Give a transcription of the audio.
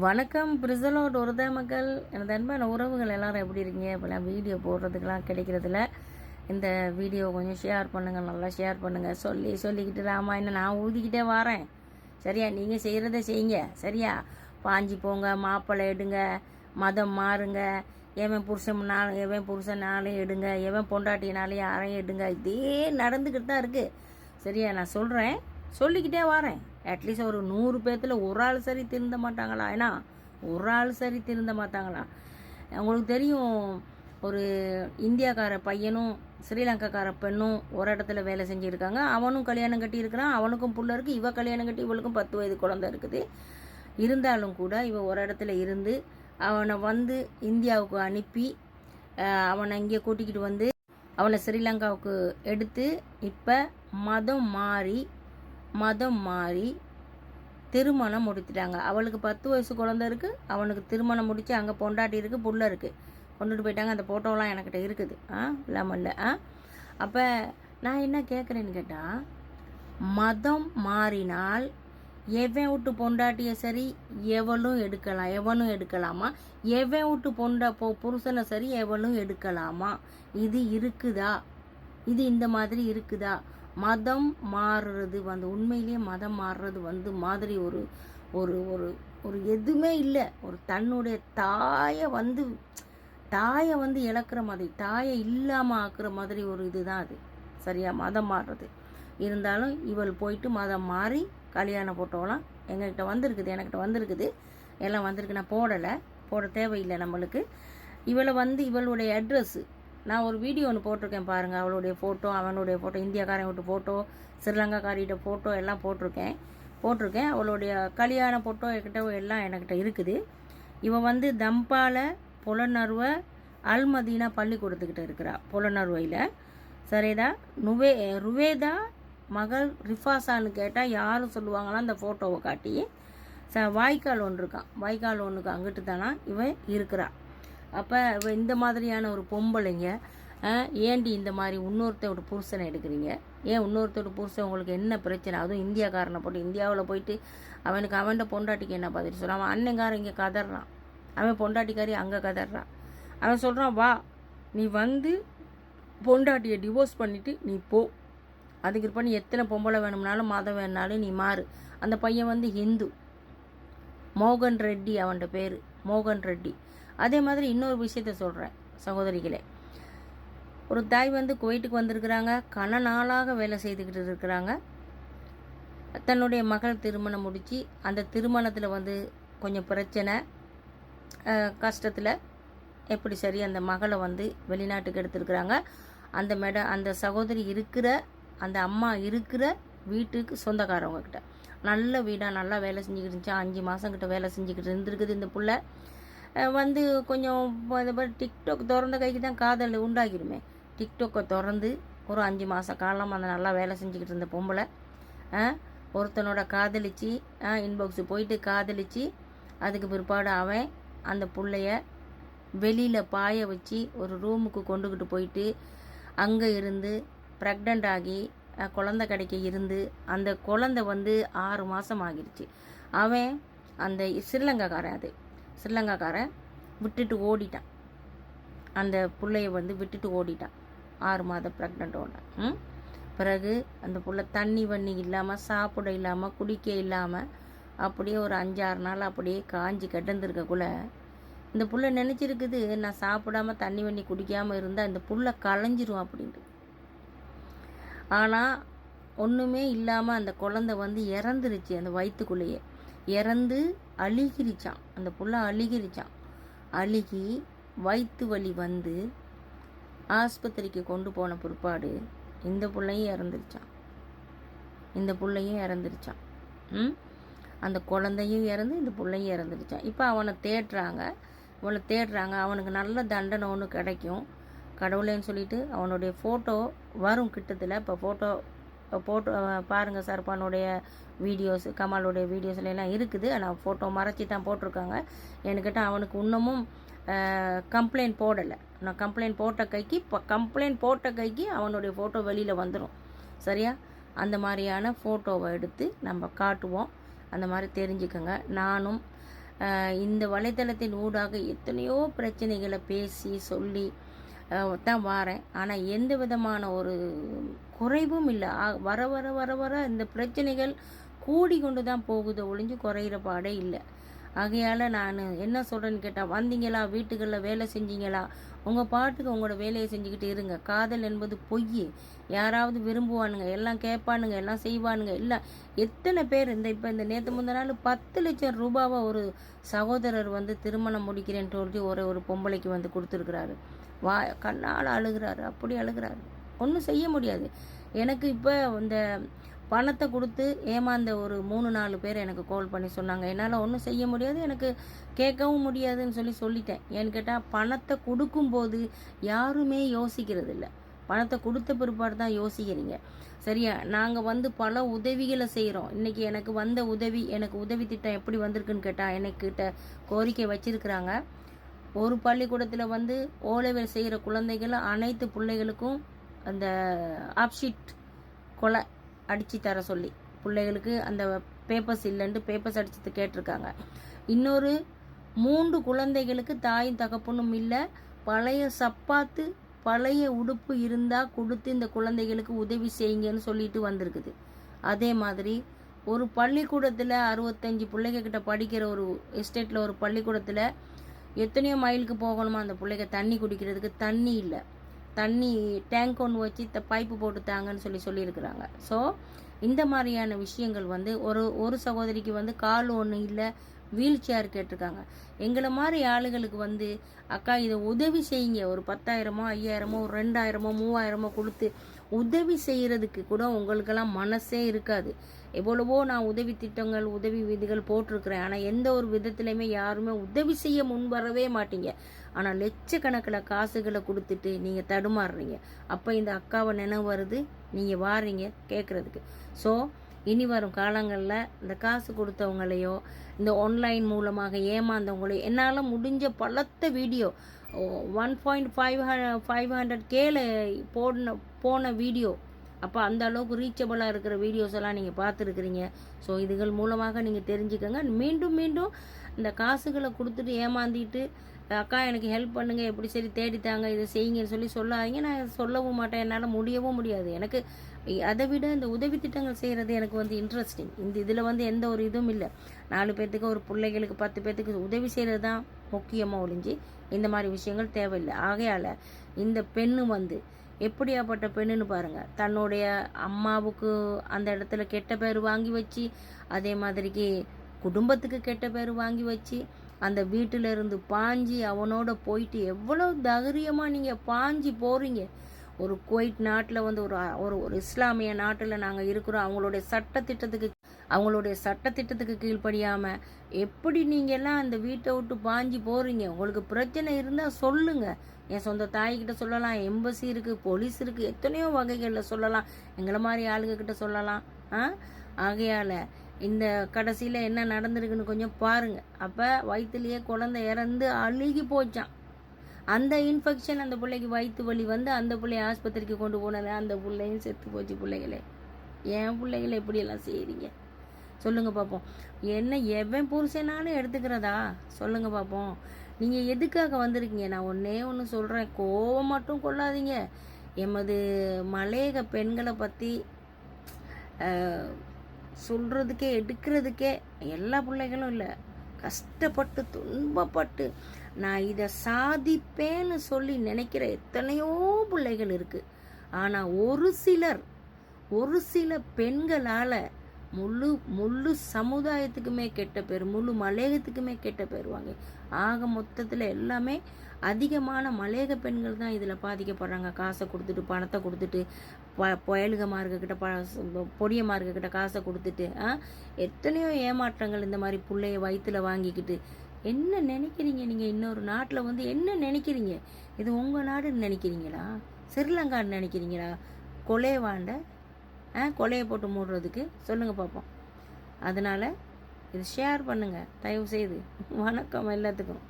வணக்கம் பிரிசலோட் ஒருத மக்கள். எனது அன்பான உறவுகள் எல்லாரும் எப்படி இருக்கீங்க? இப்போலாம் வீடியோ போடுறதுக்கெலாம் கிடைக்கிறதுல இந்த வீடியோ கொஞ்சம் ஷேர் பண்ணுங்கள் நல்லா ஷேர் பண்ணுங்கள் சொல்லி சொல்லிக்கிட்டு ராமா என்ன நான் ஊதிக்கிட்டே வரேன். சரியா? நீங்கள் செய்கிறத செய்யுங்க. சரியா? பாஞ்சி போங்க மாப்பிள்ளை எடுங்க மதம் மாறுங்க. எவன் புருஷன் நாள் எவன் புருஷனாலும் எடுங்க. எவன் பொண்டாட்டினாலையும் யாரையும் எடுங்க. இதே நடந்துக்கிட்டு தான் இருக்குது சரியா? நான் சொல்கிறேன் சொல்லிக்கிட்டே வரேன். அட்லீஸ்ட் ஒரு நூறு பேர்த்தில் ஒரு ஆள் சரி திருந்த மாட்டாங்களா? ஏன்னா ஒரு ஆள் சரி திருந்த மாட்டாங்களா? உங்களுக்கு தெரியும் ஒரு இந்தியாக்கார பையனும் ஸ்ரீலங்காக்கார பெண்ணும் ஒரு இடத்துல வேலை செஞ்சுருக்காங்க. அவனும் கல்யாணம் கட்டி இருக்கிறான். அவனுக்கும் புள்ள இருக்குது இவ கல்யாணம் கட்டி இவளுக்கும் பத்து வயது குழந்தை இருக்குது. இருந்தாலும் கூட இவ ஒரு இடத்துல இருந்து அவனை வந்து இந்தியாவுக்கு அனுப்பி அவனை இங்கே கூட்டிக்கிட்டு வந்து அவனை ஸ்ரீலங்காவுக்கு எடுத்து இப்போ மதம் மாறி மதம் மாறி திருமணம் முடித்துட்டாங்க. அவளுக்கு பத்து வயசு குழந்தை இருக்குது அவனுக்கு திருமணம் முடித்து அங்கே பொண்டாட்டி இருக்குது புள்ள இருக்குது கொண்டுட்டு போயிட்டாங்க. அந்த ஃபோட்டோலாம் என்கிட்ட இருக்குது. ஆ இல்லாமல் இல்லை. ஆ அப்போ நான் என்ன கேட்குறேன்னு கேட்டால் மதம் மாறினால் எவன் விட்டு பொண்டாட்டிய சரி எவளும் எடுக்கலாம். எவனும் எடுக்கலாமா? எவன் விட்டு பொண்டா போ புருஷனை சரி எவளும் எடுக்கலாமா? இது இருக்குதா? இது இந்த மாதிரி இருக்குதா? மதம் மாறுறது வந்து உண்மையிலேயே மதம் மாறுறது வந்து மாதிரி ஒரு ஒரு ஒரு ஒரு எதுவுமே இல்லை. ஒரு தன்னுடைய தாயை வந்து தாயை வந்து இழக்கிற மாதிரி தாயை இல்லாமல் ஆக்குற மாதிரி ஒரு இதுதான் அது. சரியா? மதம் மாறுறது. இருந்தாலும் இவள் போயிட்டு மதம் மாறி கல்யாண ஃபோட்டோலாம் எங்ககிட்ட வந்திருக்குது எனக்கிட்ட வந்திருக்குது. எல்லாம் வந்திருக்கு. நான் போடலை. போட தேவையில்லை நம்மளுக்கு. இவளை வந்து இவளுடைய அட்ரஸ்ஸு நான் ஒரு வீடியோ ஒன்று போட்டிருக்கேன் பாருங்கள் அவளுடைய ஃபோட்டோ அவனுடைய ஃபோட்டோ இந்தியாக்காரன் விட்டு ஃபோட்டோ ஸ்ரீலங்காக்காரிகிட்ட ஃபோட்டோ எல்லாம் போட்டிருக்கேன். போட்டிருக்கேன். அவளுடைய கல்யாண ஃபோட்டோ என்கிட்ட எல்லாம் என்கிட்ட இருக்குது. இவன் வந்து தம்பால புலனர்வ அல்மதீனா பள்ளிக்கூடத்துக்கிட்ட இருக்கிறா புலனர்வையில். சரிதா? நுவே ருவேதா மகள் ரிஃபாசான்னு கேட்டால் யாரும் சொல்லுவாங்களாம் அந்த ஃபோட்டோவை காட்டி ச வாய்க்கால் ஒன்று இருக்கான். வாய்க்கால் ஒன்றுக்கு அங்கிட்டு தானா இவன் இருக்கிறாள் அப்போ இந்த மாதிரியான ஒரு பொம்பளைங்க ஏண்டி இந்த மாதிரி இன்னொருத்தோட புருஷனை எடுக்கிறீங்க? ஏன் இன்னொருத்தோட புருஷன் உங்களுக்கு என்ன பிரச்சனை? அதுவும் இந்தியாக்காரனை போட்டு இந்தியாவில் போயிட்டு அவனுக்கு அவன்கிட்ட பொண்டாட்டிக்கு என்ன பார்த்துட்டு சொல்ல? அவன் அண்ணங்காரன் இங்கே கதறான். அவன் பொண்டாட்டிக்காரி அங்கே கதறான். அவன் சொல்கிறான் வா நீ வந்து பொண்டாட்டியை டிவோர்ஸ் பண்ணிவிட்டு நீ போ. அதுக்கு இருப்ப நீ எத்தனை பொம்பளை வேணும்னாலும் மதம் வேணுனாலும் நீ மாறு. அந்த பையன் வந்து ஹிந்து. மோகன் ரெட்டி அவன்கிட்ட பேர். மோகன் ரெட்டி. அதே மாதிரி இன்னொரு விஷயத்த சொல்கிறேன் சகோதரிகளே. ஒரு தாய் வந்து குவைட்டுக்கு வந்திருக்கிறாங்க கன நாளாக வேலை செய்துக்கிட்டு இருக்கிறாங்க. தன்னுடைய மகள் திருமணம் முடித்து அந்த திருமணத்தில் வந்து கொஞ்சம் பிரச்சனை கஷ்டத்தில் எப்படி சரி அந்த மகளை வந்து வெளிநாட்டுக்கு எடுத்துருக்குறாங்க. அந்த மேட அந்த சகோதரி இருக்கிற அந்த அம்மா இருக்கிற வீட்டுக்கு சொந்தக்காரவங்கக்கிட்ட நல்ல வீடாக நல்லா வேலை செஞ்சுக்கிட்டு இருந்துச்சு. அஞ்சு மாதம் கிட்ட வேலை செஞ்சுக்கிட்டு இருந்திருக்குது இந்த பிள்ளை. வந்து கொஞ்சம் இந்த மாதிரி டிக்டாக் திறந்த கைக்கு தான் காதல் உண்டாகிடுமே. டிக்டாக்கை திறந்து ஒரு அஞ்சு மாத காலம் அந்த நல்லா வேலை செஞ்சுக்கிட்டு இருந்த பொம்பளை ஒருத்தனோட காதலிச்சு இன்பாக்ஸு போயிட்டு காதலிச்சு அதுக்கு பிற்பாடு அவன் அந்த பிள்ளைய வெளியில் பாய வச்சு ஒரு ரூமுக்கு கொண்டுக்கிட்டு போயிட்டு அங்கே இருந்து ப்ரெக்னென்ட் ஆகி குழந்தை கிடைக்க இருந்து அந்த குழந்தை வந்து ஆறு மாதம் ஆகிருச்சு. அவன் அந்த ஸ்ரீலங்காக்காரன் அது. ஸ்ரீலங்காக்காரன் விட்டுட்டு ஓடிட்டான். அந்த பிள்ளைய வந்து விட்டுட்டு ஓடிட்டான். ஆறு மாத ப்ரெக்னெண்ட்டோட ம்? பிறகு அந்த புள்ள தண்ணி வண்ணி இல்லாமல் சாப்பிட இல்லாமல் குடிக்க இல்லாமல் அப்படியே ஒரு அஞ்சாறு நாள் அப்படியே காஞ்சி கிடந்திருக்கக்குள்ள இந்த புள்ள நினச்சிருக்குது நான் சாப்பிடாம தண்ணி வண்ணி குடிக்காமல் இருந்தால் இந்த புள்ள களைஞ்சிரும் அப்படின்ட்டு. ஆனால் ஒன்றுமே இல்லாமல் அந்த குழந்தை வந்து இறந்துருச்சு அந்த வயிற்றுக்குள்ளேயே இறந்து அழுகிருச்சான் அந்த புள்ள அழுகிருச்சான் அழுகி வயிற்று வலி வந்து ஆஸ்பத்திரிக்கு கொண்டு போன பிற்பாடு இந்த பிள்ளையும் இறந்துருச்சான் இந்த பிள்ளையும் இறந்துருச்சான் ம்? அந்த குழந்தையும் இறந்து இந்த பிள்ளையும் இறந்துருச்சான் இப்போ அவனை தேடுறாங்க. இவளை தேடுறாங்க. அவனுக்கு நல்ல தண்டனை ஒன்று கிடைக்கும். கடவுளேன்னு சொல்லிட்டு அவனுடைய ஃபோட்டோ வரும் கிட்டத்தில். இப்போ ஃபோட்டோ போட்டோ பாருங்கள் சர்பானுடைய வீடியோஸ் கமாலுடைய வீடியோஸ்ல எல்லாம் இருக்குது. ஆனால் ஃபோட்டோ மறைச்சி தான் போட்டிருக்காங்க. என்கிட்ட அவனுக்கு இன்னமும் கம்ப்ளைண்ட் போடலை. நான் கம்ப்ளைண்ட் போட்ட கைக்கு இப்போ கம்ப்ளைண்ட் போட்ட கைக்கு அவனுடைய ஃபோட்டோ வெளியில் வந்துடும் சரியா? அந்த மாதிரியான ஃபோட்டோவை எடுத்து நம்ம காட்டுவோம். அந்த மாதிரி தெரிஞ்சுக்கோங்க. நானும் இந்த வலைத்தளத்தின் ஊடாக எத்தனையோ பிரச்சனைகளை பேசி சொல்லி தான் வாரேன். ஆனால் எந்த விதமான ஒரு குறைவும் இல்லை. ஆ- வர வர வர வர இந்த பிரச்சனைகள் கூடி கொண்டு தான் போகுது. ஒழிஞ்சு குறையிற பாடே இல்லை. ஆகையால் நான் என்ன சொல்கிறேன்னு கேட்டால் வந்தீங்களா? வீட்டுகளில் வேலை செஞ்சீங்களா? உங்கள் பாட்டுக்கு உங்களோட வேலையை செஞ்சுக்கிட்டு இருங்க. காதல் என்பது பொய். யாராவது விரும்புவானுங்க எல்லாம் கேட்பானுங்க எல்லாம் செய்வானுங்க. இல்லை எத்தனை பேர் இந்த இப்போ இந்த நேற்று முந்தின நாள் பத்து லட்சம் ரூபாவை ஒரு சகோதரர் வந்து திருமணம் முடிக்கிறேன்னு சொல்லி ஒரு ஒரு பொம்பளைக்கு வந்து கொடுத்துருக்குறாரு. வா கண்ணால் அழுகிறாரு. அப்படி அழுகிறாரு. ஒன்றும் செய்ய முடியாது. எனக்கு இப்போ இந்த பணத்தை கொடுத்து ஏமாந்த ஒரு மூணு நாலு பேர் எனக்கு கால் பண்ணி சொன்னாங்க. என்னால் ஒன்றும் செய்ய முடியாது எனக்கு கேட்கவும் முடியாதுன்னு சொல்லி சொல்லிட்டேன். ஏன்னு கேட்டால் பணத்தை கொடுக்கும்போது யாருமே யோசிக்கிறது இல்லை பணத்தை கொடுத்த பிற்பாடு தான் யோசிக்கிறீங்க. சரியா? நாங்கள் வந்து பல உதவிகளை செய்கிறோம் இன்றைக்கி எனக்கு வந்த உதவி எனக்கு உதவி திட்டம் எப்படி வந்திருக்குன்னு கேட்டால் எனக்கிட்ட கோரிக்கை வச்சுருக்கிறாங்க. ஒரு பள்ளிக்கூடத்தில் வந்து ஓலவேல் செய்கிற குழந்தைகள் அனைத்து பிள்ளைகளுக்கும் அந்த ஆப்ஷீட் கொலை அடித்து தர சொல்லி. பிள்ளைகளுக்கு அந்த பேப்பர்ஸ் இல்லைன்ட்டு பேப்பர்ஸ் அடிச்சு கேட்டிருக்காங்க. இன்னொரு மூன்று குழந்தைகளுக்கு தாயும் தகப்பனும் இல்லை. பழைய சப்பாத்து பழைய உடுப்பு இருந்தால் கொடுத்து இந்த குழந்தைகளுக்கு உதவி செய்யுங்கன்னு சொல்லிட்டு வந்திருக்குது. அதே மாதிரி ஒரு பள்ளிக்கூடத்தில் அறுபத்தஞ்சு பிள்ளைங்க கிட்ட படிக்கிற ஒரு எஸ்டேட்டில் ஒரு பள்ளிக்கூடத்தில் எத்தனையோ மைலுக்கு போகணுமா அந்த பிள்ளைங்க தண்ணி குடிக்கிறதுக்கு தண்ணி இல்லை. தண்ணி டேங்க் ஒன்று வச்சு த பைப்பு போட்டு தாங்கன்னு சொல்லி சொல்லியிருக்கிறாங்க. ஸோ இந்த மாதிரியான விஷயங்கள் வந்து ஒரு ஒரு சகோதரிக்கு வந்து கால் ஒன்று இல்லை வீல் சேர் கேட்டிருக்காங்க. எங்களை மாதிரி ஆளுகளுக்கு வந்து அக்கா இதை உதவி செய்யுங்க. ஒரு பத்தாயிரமோ ஐயாயிரமோ ஒரு ரெண்டாயிரமோ மூவாயிரமோ கொடுத்து உதவி செய்கிறதுக்கு கூட உங்களுக்கெல்லாம் மனசே இருக்காது. எவ்வளவோ நான் உதவி திட்டங்கள் உதவி விதிகள் போட்டிருக்கிறேன். ஆனால் எந்த ஒரு விதத்துலையுமே யாருமே உதவி செய்ய முன் வரவே மாட்டீங்க. ஆனால் லட்சக்கணக்கில் காசுகளை கொடுத்துட்டு நீங்கள் தடுமாறுறீங்க. அப்போ இந்த அக்காவை நினைவு வருது நீங்கள் வாரீங்க கேட்குறதுக்கு ஸோ இனி வரும் காலங்களில் இந்த காசு கொடுத்தவங்களையோ இந்த ஆன்லைன் மூலமாக ஏமாந்தவங்களையோ என்னால் முடிஞ்ச பலத்த video one point five five hundred கேல போன போன வீடியோ. அப்போ அந்த அளவுக்கு ரீச்சபிளாக இருக்கிற வீடியோஸ் எல்லாம் நீங்கள் பார்த்துருக்குறீங்க. ஸோ இதுகள் மூலமாக நீங்கள் தெரிஞ்சுக்கோங்க. மீண்டும் மீண்டும் இந்த காசுகளை கொடுத்துட்டு ஏமாந்திட்டு அக்கா எனக்கு ஹெல்ப் பண்ணுங்கள் எப்படி சரி தேடித்தாங்க இதை செய்யுங்கன்னு சொல்லி சொல்லாதீங்க. நான் சொல்லவும் மாட்டேன். என்னால் முடியவும் முடியாது. எனக்கு அதை விட இந்த உதவி திட்டங்கள் செய்கிறது எனக்கு வந்து இன்ட்ரெஸ்டிங் இந்த இதில் வந்து எந்த ஒரு இதுவும் இல்லை. நாலு பேர்த்துக்கு ஒரு பிள்ளைகளுக்கு பத்து பேர்த்துக்கு உதவி செய்கிறது தான் முக்கியமாக ஒழிஞ்சு இந்த மாதிரி விஷயங்கள் தேவையில்லை. ஆகையால் இந்த பெண்ணு வந்து எப்படியாப்பட்ட பெண்ணுன்னு பாருங்கள் தன்னுடைய அம்மாவுக்கு அந்த இடத்துல கெட்ட பேர் வாங்கி வச்சு அதே மாதிரிக்கு குடும்பத்துக்கு கெட்ட பேர் வாங்கி வச்சு அந்த வீட்டில இருந்து பாஞ்சி அவனோட போயிட்டு எவ்வளோ தைரியமாக நீங்கள் பாஞ்சி போகிறீங்க ஒரு குவைட் நாட்டில் வந்து ஒரு ஒரு ஒரு இஸ்லாமிய நாட்டில் நாங்கள் இருக்கிறோம். அவங்களுடைய சட்டத்திட்டத்துக்கு அவங்களுடைய சட்டத்திட்டத்துக்கு கீழ்ப்படியாமல் எப்படி நீங்கள் எல்லாம் அந்த வீட்டை விட்டு பாஞ்சி போகிறீங்க உங்களுக்கு பிரச்சனை இருந்தால் சொல்லுங்கள் என் சொந்த தாய்கிட்ட சொல்லலாம் எம்பசி இருக்குது போலீஸ் இருக்குது எத்தனையோ வகைகளில் சொல்லலாம். எங்களை மாதிரி ஆளுங்கக்கிட்ட சொல்லலாம். ஆ? ஆகையால் இந்த கடைசியில் என்ன நடந்திருக்குன்னு கொஞ்சம் பாருங்கள் அப்போ வயிற்றுலேயே குழந்தை இறந்து அழுகி போச்சான் அந்த இன்ஃபெக்ஷன் அந்த பிள்ளைக்கு வயிற்று வலி வந்து அந்த பிள்ளைய ஆஸ்பத்திரிக்கு கொண்டு போனது அந்த பிள்ளையும் செத்து போச்சு பிள்ளைகளே. என் பிள்ளைகளை எப்படியெல்லாம் செய்கிறீங்க சொல்லுங்கள் பார்ப்போம் என்ன எவன் புருஷனாலும் எடுத்துக்கிறதா? சொல்லுங்கள் பார்ப்போம் நீங்கள் எதுக்காக வந்திருக்கீங்க? நான் ஒன்றே ஒன்று சொல்கிறேன் கோவம் மட்டும் கொள்ளாதீங்க. எமது மலையக பெண்களை பற்றி சொல்கிறதுக்கே எடுக்கிறதுக்கே எல்லா பிள்ளைகளும் இல்லை. கஷ்டப்பட்டு துன்பப்பட்டு நான் இதை சாதிப்பேன்னு சொல்லி நினைக்கிற எத்தனையோ பிள்ளைகள் இருக்குது ஆனால் ஒரு சிலர் ஒரு சில பெண்களால் முழு முழு சமுதாயத்துக்குமே கெட்ட பேர் முழு மலையகத்துக்குமே கெட்ட பேர் வாங்க ஆக மொத்தத்தில் எல்லாமே அதிகமான மலையக பெண்கள் தான் இதில் பாதிக்கப்படுறாங்க. காசை கொடுத்துட்டு பணத்தை கொடுத்துட்டு ப இருக்கக்கிட்ட ப இருக்கக்கிட்ட காசை கொடுத்துட்டு ஆ எத்தனையோ ஏமாற்றங்கள் இந்த மாதிரி பிள்ளைய வயிற்றுல வாங்கிக்கிட்டு. என்ன நினைக்கிறீங்க நீங்கள் இன்னொரு நாட்டில் வந்து என்ன நினைக்கிறீங்க? இது உங்கள் நாடுன்னு நினைக்கிறீங்களா? ஸ்ரீலங்கான்னு நினைக்கிறீங்களா? கொலைவாண்ட ஆ கொலையை போட்டு மூடுறதுக்கு? சொல்லுங்கள் பார்ப்போம் அதனால் இது ஷேர் பண்ணுங்கள் தயவு செய்து. வணக்கம் எல்லாத்துக்கும்.